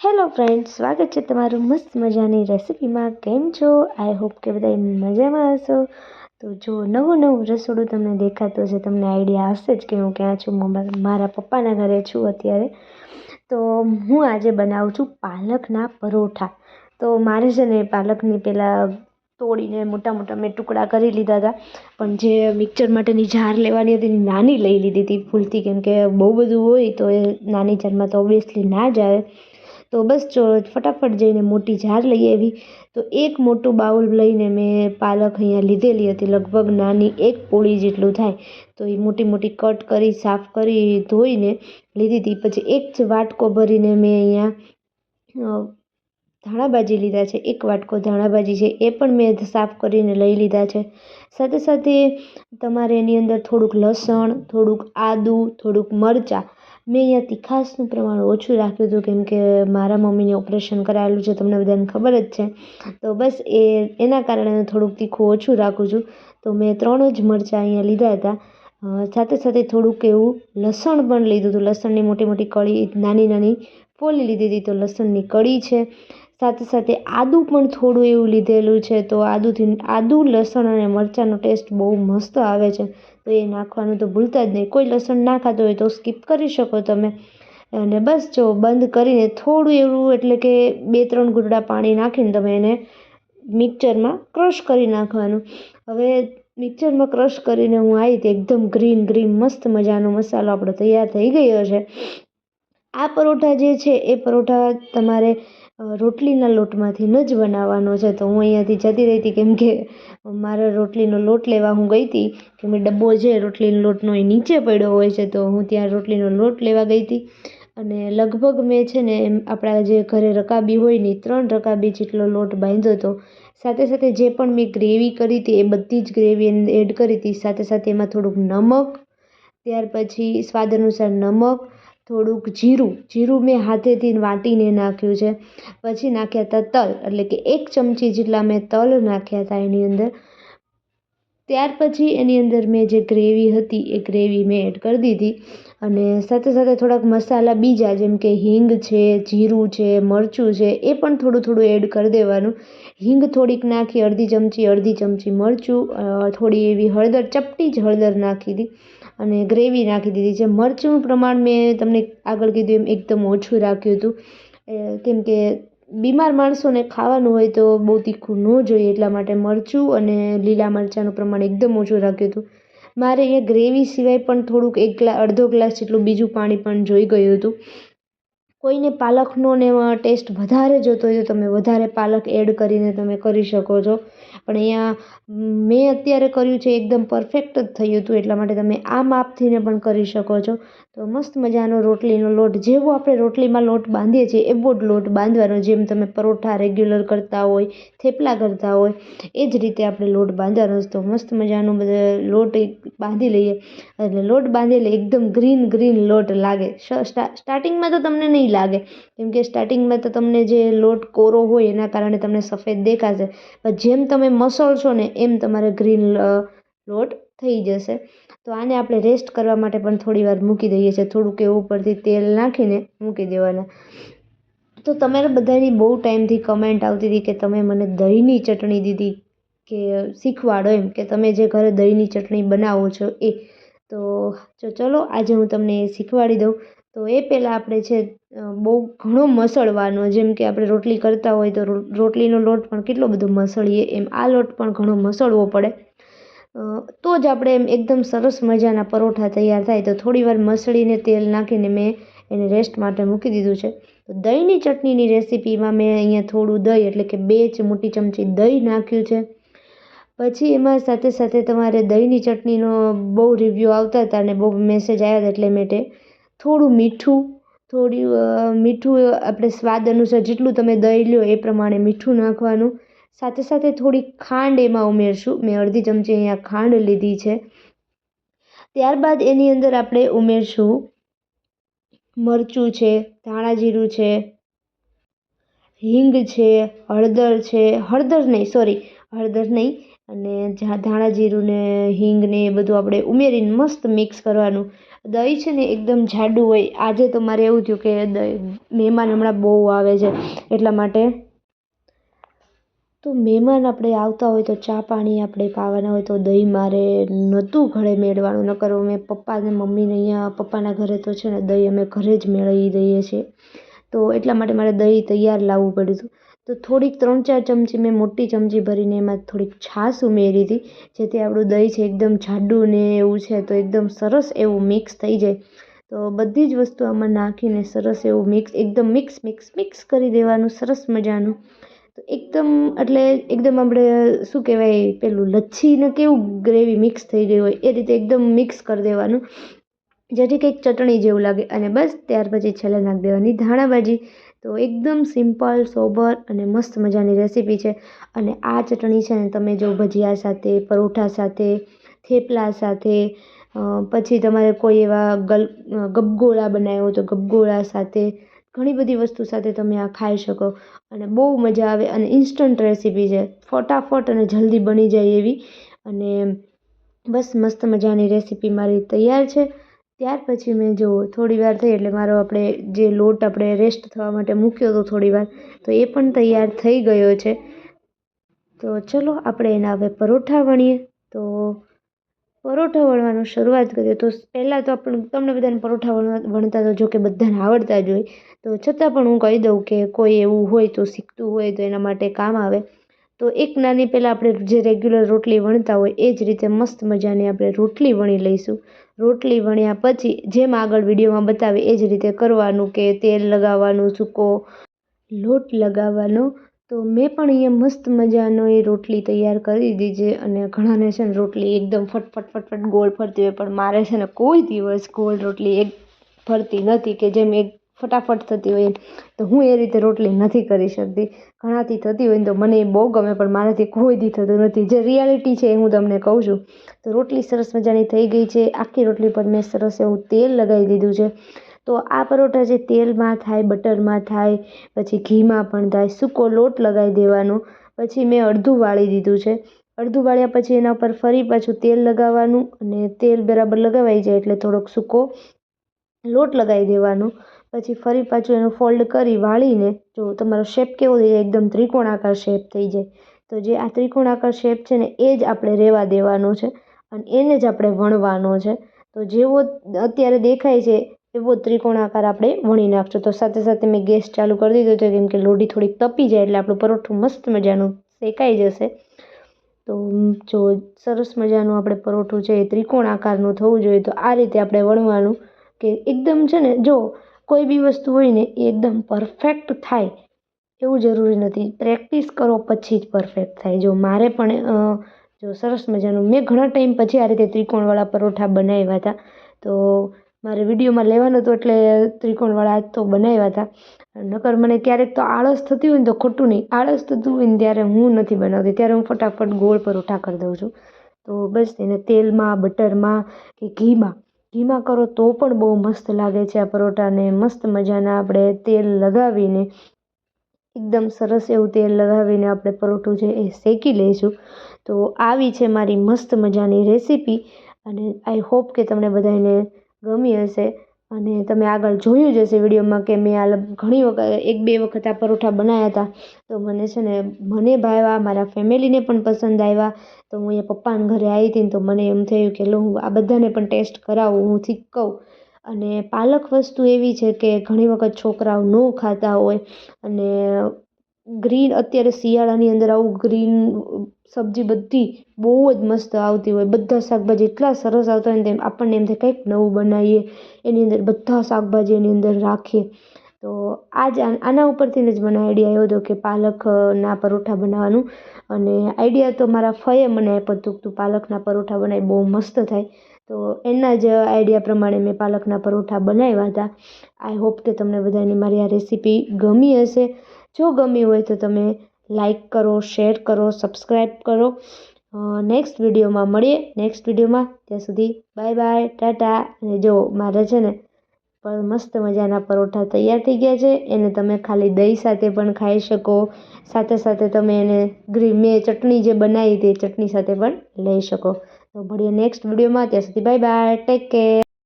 Hello friend સ્વાગત છે તમારું મસ્ત મજાની રેસિપીમાં કેમ છો? આઈ હોપ કે બધા મજામાં હશો. તો જો નવું નવું રસોડું તમને દેખાતું હશે, તમને આઈડિયા હશે જ કે હું ક્યાં છું. મારા પપ્પાના ઘરે છું અત્યારે. તો હું આજે બનાવું છું પાલકના પરોઠા. તો મારે છે ને પાલકની પહેલાં તોડીને મોટા મોટા મેં ટુકડા કરી લીધા હતા. પણ જે મિક્સર માટેની જાર લેવાની હતી નાની લઈ લીધી હતી. ભૂલથી કેમ કે બહુ બધું હોય તો એ નાની જારમાં તો ઓબ્વિયસલી ના જ આવે. તો બસ જો ફટાફટ જઈને મોટી જાર લઈ આવી. તો એક મોટું બાઉલ લઈને મેં પાલક અહીંયા લીધેલી હતી. લગભગ નાની એક પોળી જેટલું થાય. તો એ મોટી મોટી કટ કરી, સાફ કરી, ધોઈને લીધી હતી. પછી એક જ વાટકો ભરીને મેં અહીંયા ધાણાભાજી લીધા છે. એક વાટકો ધાણાભાજી છે. એ પણ મેં સાફ કરીને લઈ લીધા છે. સાથે સાથે તમારે એની અંદર થોડુંક લસણ, થોડુંક આદું, થોડુંક મરચાં મેં અહીંયા તીખાશનું પ્રમાણ ઓછું રાખ્યું હતું, કેમ કે મારા મમ્મીને ઓપરેશન કરાવેલું છે, તમને બધાને ખબર જ છે. તો બસ એ, એના કારણે હું થોડુંક તીખું ઓછું રાખું છું. તો મેં ત્રણ જ મરચાં અહીંયા લીધા હતા. સાથે સાથે થોડુંક એવું લસણ પણ લીધું હતું. લસણની મોટી મોટી કળી, નાની નાની ફોલી લીધી હતી, તો લસણની કળી છે. સાથે સાથે આદું પણ થોડું એવું લીધેલું છે, તો આદુથી, આદું, લસણ અને મરચાંનો ટેસ્ટ બહુ મસ્ત આવે છે. તો એ નાખવાનું તો ભૂલતા જ નહીં. કોઈ લસણ ના ખાતો હોય તો સ્કીપ કરી શકો તમે. અને બસ જો બંધ કરીને થોડું એવું એટલે કે બે ત્રણ ઘૂંટડા પાણી નાખીને તમે એને મિક્સરમાં ક્રશ કરી નાખવાનું. હવે મિક્સરમાં ક્રશ કરીને હું આવી તે એકદમ ગ્રીન ગ્રીન મસ્ત મજાનો મસાલો આપણો તૈયાર થઈ ગયો છે. આ પરોઠા જે છે એ પરોઠા તમારે રોટલીના લોટમાંથી ન જ બનાવવાનો છે. તો હું અહીંયાથી જતી રહી હતી કેમ કે મારો રોટલીનો લોટ લેવા હું ગઈ હતી. કે મેં ડબ્બો છે, રોટલીનો લોટનો એ નીચે પડ્યો હોય છે. તો હું ત્યાં રોટલીનો લોટ લેવા ગઈ હતી. અને લગભગ મેં છે ને એમ, આપણા જે ઘરે રકાબી હોય ને ત્રણ રકાબી જેટલો લોટ બાંધ્યો હતો. સાથે સાથે જે પણ મેં ગ્રેવી કરી હતી એ બધી જ ગ્રેવી એડ કરી હતી. સાથે સાથે એમાં થોડુંક નમક, ત્યાર પછી સ્વાદ અનુસાર નમક થોડુંક જીરું જીરું મેં હાથેથી વાટીને નાખ્યું છે. પછી નાખ્યા હતા તલ, એટલે કે એક ચમચી જેટલા મેં તલ નાખ્યા હતા એની અંદર. ત્યાર પછી એની અંદર મેં જે ગ્રેવી હતી, એ ગ્રેવી મેં એડ કરી દીધી. અને સાથે સાથે થોડાક મસાલા બીજા, જેમ કે હિંગ છે, જીરું છે, મરચું છે, એ પણ થોડું થોડું એડ કરી દેવાનું. હિંગ થોડીક નાખી, અડધી ચમચી અડધી ચમચી મરચું થોડી એવી હળદર, ચપટી જ હળદર નાખી હતી અને ગ્રેવી નાખી દીધી છે. મરચુંનું પ્રમાણ મેં તમને આગળ કીધું એમ એકદમ ઓછું રાખ્યું હતું. કેમ કે બીમાર માણસોને ખાવાનું હોય તો બહુ તીખું ન જોઈએ એટલા માટે મરચું અને લીલા મરચાંનું પ્રમાણ એકદમ ઓછું રાખ્યું હતું. મારે અહીંયા ગ્રેવી સિવાય પણ થોડુંક એક અડધો ગ્લાસ જેટલું બીજું પાણી પણ જોઈ ગયું હતું. કોઈને પાલકનો ને ટેસ્ટ વધારે જોતો હોય તો તમે વધારે પાલક એડ કરીને તમે કરી શકો છો. પણ અહીંયા મેં અત્યારે કર્યું છે, એકદમ પરફેક્ટ જ થયું હતું, એટલા માટે તમે આ માપથીને પણ કરી શકો છો. તો મસ્ત મજાનો રોટલીનો લોટ, જેવો આપણે રોટલીમાં લોટ બાંધીએ છીએ એવો જ લોટ બાંધવાનો, જેમ તમે પરોઠા રેગ્યુલર કરતા હોય, થેપલા કરતા હોય, એ જ રીતે આપણે લોટ બાંધવાનો તો મસ્ત મજાનો બધા લોટ બાંધી લઈએ. એટલે લોટ બાંધી એટલે એકદમ ગ્રીન ગ્રીન લોટ લાગે. સ્ટાર્ટિંગમાં તો તમને નહીં લાગે. કેમ કે સ્ટાર્ટિંગમાં તો તમને જે લોટ કોરો હોય એના કારણે તમને સફેદ દેખાશે. પણ જેમ તમે મસળશો ને એમ તમારે ગ્રીન લોટ થઈ જશે. તો આને આપણે રેસ્ટ કરવા માટે પણ થોડી વાર મૂકી દઈએ છીએ. થોડુંક એવું ઉપરથી તેલ નાખીને મૂકી દેવાના. તો તમારા બધાની બહુ ટાઈમથી કમેન્ટ આવતી હતી કે તમે મને દહીંની ચટણી દીધી કે શીખવાડો એમ, કે તમે જે ઘરે દહીંની ચટણી બનાવો છો એ. તો ચલો, આજે હું તમને એ શીખવાડી દઉં. તો એ પહેલાં આપણે છે બહુ ઘણો મસળવાનો, જેમ કે આપણે રોટલી કરતા હોય તો રોટલીનો લોટ પણ કેટલો બધો મસળીએ એમ, આ લોટ પણ ઘણો મસળવો પડે. તો જ આપણે એમ એકદમ સરસ મજાના પરોઠા તૈયાર થાય. તો થોડીવાર મસળીને તેલ નાખીને મેં એને રેસ્ટ માટે મૂકી દીધું છે. તો દહીંની ચટણીની રેસીપીમાં મેં અહીંયા થોડું દહીં, એટલે કે બે મોટી ચમચી દહીં નાખ્યું છે. પછી એમાં સાથે સાથે તમારે દહીંની ચટણીનો બહુ રિવ્યૂ આવતા હતા અને બહુ મેસેજ આવ્યા હતા એટલે માટે થોડું મીઠું, થોડી મીઠું આપણે સ્વાદ અનુસાર જેટલું તમે દહીં લો એ પ્રમાણે મીઠું નાખવાનું. સાથે સાથે થોડી ખાંડ એમાં ઉમેરશું. મેં અડધી ચમચી અહીંયા ખાંડ લીધી છે. ત્યારબાદ એની અંદર આપણે ઉમેરશું મરચું છે, ધાણા જીરું છે, હિંગ છે, હળદર છે. હળદર નહીં, સોરી. હળદર નહીં અને ધાણા જીરું ને હિંગ એ બધું આપણે ઉમેરીને મસ્ત મિક્સ કરવાનું. દહીં છે ને એકદમ જાડું હોય. આજે તો મારે એવું થયું કે દહીં, મહેમાન હમણાં બહુ આવે છે, એટલા માટે તો મહેમાન આપણે આવતા હોય તો ચા પાણી આપણે પાવાના હોય તો દહીં મારે નહોતું ઘરે મેળવાનું. નકર મેં પપ્પા અને મમ્મીને અહીંયા, પપ્પાના ઘરે તો છે ને દહીં અમે ઘરે જ મેળવી દઈએ છીએ. તો એટલા માટે મારે દહીં તૈયાર લાવવું પડ્યું હતું. તો થોડીક ત્રણ ચાર ચમચી મેં મોટી ચમચી ભરીને એમાં થોડીક છાશ ઉમેરી હતી, જેથી આપણું દહીં છે એકદમ જાડું ને એવું છે તો એકદમ સરસ એવું મિક્સ થઈ જાય. તો બધી જ વસ્તુ આમાં નાખીને સરસ એવું મિક્સ એકદમ મિક્સ મિક્સ મિક્સ કરી દેવાનું, સરસ મજાનું. તો એકદમ એટલે એકદમ આપણે શું કહેવાય, પેલું લચ્છીને કેવું ગ્રેવી મિક્સ થઈ ગઈ હોય એ રીતે એકદમ મિક્સ કરી દેવાનું. જેથી કંઈક ચટણી જેવું લાગે. અને બસ, ત્યાર પછી છેલ્લે નાખી દેવાની ધાણાભાજી. તો એકદમ સિમ્પલ, સોબર અને મસ્ત મજાની રેસીપી છે. અને આ ચટણી છે ને, તમે જો ભજીયા સાથે, પરોઠા સાથે, થેપલા સાથે પછી તમારે કોઈ એવા ગલ ગબગોળા બનાવ્યા તો ગબગોળા સાથે, ઘણી બધી વસ્તુ સાથે તમે આ ખાઈ શકો. અને બહુ મજા આવે અને ઇન્સ્ટન્ટ રેસીપી છે. ફટાફટ અને જલ્દી બની જાય એવી. અને બસ મસ્ત મજાની રેસીપી મારી તૈયાર છે. ત્યાર પછી મેં જો થોડી વાર થઈ એટલે મારો આપણે જે લોટ આપણે રેસ્ટ થવા માટે મૂક્યો હતો થોડી વાર, તો એ પણ તૈયાર થઈ ગયો છે. તો ચલો આપણે એના હવે પરોઠા વણીએ. તો પરોઠા વણવાનું શરૂઆત કરીએ. તો પહેલાં તો આપણે તમને બધાને પરોઠા વણતા તો જો કે બધાને આવડતા જ હોય. તો છતાં પણ હું કહી દઉં કે કોઈ એવું હોય તો શીખતું હોય તો એના માટે કામ આવે. તો એક નાની પહેલાં આપણે જે રેગ્યુલર રોટલી વણતા હોય એ જ રીતે મસ્ત મજાની આપણે રોટલી વણી લઈશું. રોટલી વણ્યા પછી જેમ આગળ વિડીયોમાં બતાવે એ જ રીતે કરવાનું કે તેલ લગાવવાનું, સૂકો લોટ લગાવવાનો. તો મેં પણ અહીંયા મસ્ત મજાનો એ રોટલી તૈયાર કરી દીધી છે અને ઘણાને છે ને રોટલી એકદમ ફટફટ ફટફટ ગોળ ફરતી હોય પણ મારે છે ને કોઈ દિવસ ગોળ રોટલી એક ફરતી નથી કે જેમ એક ફટાફટ થતી હોય તો હું એ રીતે રોટલી નથી કરી શકતી. ઘણાથી થતી હોય ને તો મને એ બહુ ગમે, પણ મારાથી કોઈ દી થતું નથી. જે રિયાલિટી છે એ હું તમને કહું છું. તો રોટલી સરસ મજાની થઈ ગઈ છે. આખી રોટલી પર મેં સરસ એવું તેલ લગાવી દીધું છે. તો આ પરોઠા જે તેલમાં થાય, બટરમાં થાય, પછી ઘીમાં પણ થાય, સૂકો લોટ લગાવી દેવાનો. પછી મેં અડધું વાળી દીધું છે. અડધું વાળ્યા પછી એના પર ફરી પાછું તેલ લગાવવાનું અને તેલ બરાબર લગાવાઈ જાય એટલે થોડોક સૂકો લોટ લગાવી દેવાનો. પછી ફરી પાછું એનું ફોલ્ડ કરી વાળીને જો તમારો શેપ કેવો થઈ જાય એકદમ ત્રિકોણાકાર શેપ થઈ જાય. તો જે આ ત્રિકોણાકાર શેપ છે ને એ જ આપણે રહેવા દેવાનો છે અને એને જ આપણે વણવાનો છે. તો જેવો અત્યારે દેખાય છે એવો ત્રિકોણાકાર આપણે વણી નાખશું. તો સાથે સાથે મેં ગેસ ચાલુ કરી દીધો છે કેમ કે લોઢી થોડીક તપી જાય એટલે આપણું પરોઠું મસ્ત મજાનું શેકાઈ જશે. તો જો સરસ મજાનું આપણે પરોઠું છે એ ત્રિકોણ આકારનું થવું જોઈએ તો આ રીતે આપણે વણવાનું કે એકદમ છે ને જો કોઈ બી વસ્તુ હોય ને એ એકદમ પરફેક્ટ થાય, એવું જરૂરી નથી. પ્રેક્ટિસ કરો પછી જ પરફેક્ટ થાય. જો મારે પણ જો સરસ મજાનું, મેં ઘણા ટાઈમ પછી આ રીતે ત્રિકોણવાળા પરોઠા બનાવ્યા હતા. તો મારે વિડીયોમાં લેવાનું હતું એટલે ત્રિકોણવાળા તો બનાવ્યા હતા. નકર મને ક્યારેક તો આળસ થતી હોય ને તો ખોટું નહીં. આળસ થતું હોય ને ત્યારે હું નથી બનાવતી. ત્યારે હું ફટાફટ ગોળ પરોઠા કરી દઉં છું. તો બસ એને તેલમાં, બટરમાં કે ઘીમાં ઘીમાં કરો તો પણ બહુ મસ્ત લાગે છે આ પરોઠાને. મસ્ત મજાના આપણે તેલ લગાવીને, એકદમ સરસ એવું તેલ લગાવીને આપણે પરોઠું છે એ શેકી લઈશું. તો આવી છે મારી મસ્ત મજાની રેસીપી અને આઈ હોપ કે તમને બધાને ગમી હશે. અને તમે આગળ જોયું જ હશે વિડીયોમાં કે મેં આ ઘણી વખત, એક બે વખત આ પરોઠા બનાવ્યા હતા. તો મને છે ને, મને ભાવ્યા મારા ફેમિલીને પણ પસંદ આવ્યા. તો હું અહીંયા પપ્પાના ઘરે આવી હતી તો મને એમ થયું કે લો, હું આ બધાને પણ ટેસ્ટ કરાવું, હું કહું. અને પાલક વસ્તુ એવી છે કે ઘણી વખત છોકરાઓ ન ખાતા હોય. અને ગ્રીન, અત્યારે શિયાળાની અંદર આવું ગ્રીન સબ્જી બધી બહુ જ મસ્ત આવતી હોય. બધા શાકભાજી એટલા સરસ આવતા હોય ને તેમ આપણને એમ થાય કંઈક નવું બનાવીએ, એની અંદર બધા શાકભાજી એની અંદર રાખીએ. તો આ જ આના ઉપરથી જ મને આઈડિયા આવ્યો હતો કે પાલકના પરોઠા બનાવવાનું. અને આઈડિયા તો મારા ફઈએ મને આપ્યો હતો તું પાલકના પરોઠા બનાવી બહુ મસ્ત થાય. તો એના જ આઈડિયા પ્રમાણે મેં પાલકના પરોઠા બનાવ્યા હતા. આઈ હોપ કે તમને બધાને મારી આ રેસીપી ગમી હશે. જો ગમી હોય તો તમે લાઈક કરો શેર કરો સબસ્ક્રાઈબ કરો. નેક્સ્ટ વિડીયોમાં મળીએ. નેક્સ્ટ વિડીયોમાં ત્યાં સુધી બાય બાય ટાટા. અને જો મારે છે ને પણ મસ્ત મજાના પરોઠા તૈયાર થઈ ગયા છે, એને તમે ખાલી દહીં સાથે પણ ખાઈ શકો. સાથે સાથે તમે એને ગ્રી, મેં ચટણી જે બનાવી તે ચટણી સાથે પણ લઈ શકો. તો મળીએ નેક્સ્ટ વિડીયોમાં. ત્યાં સુધી બાય બાય ટેક કેર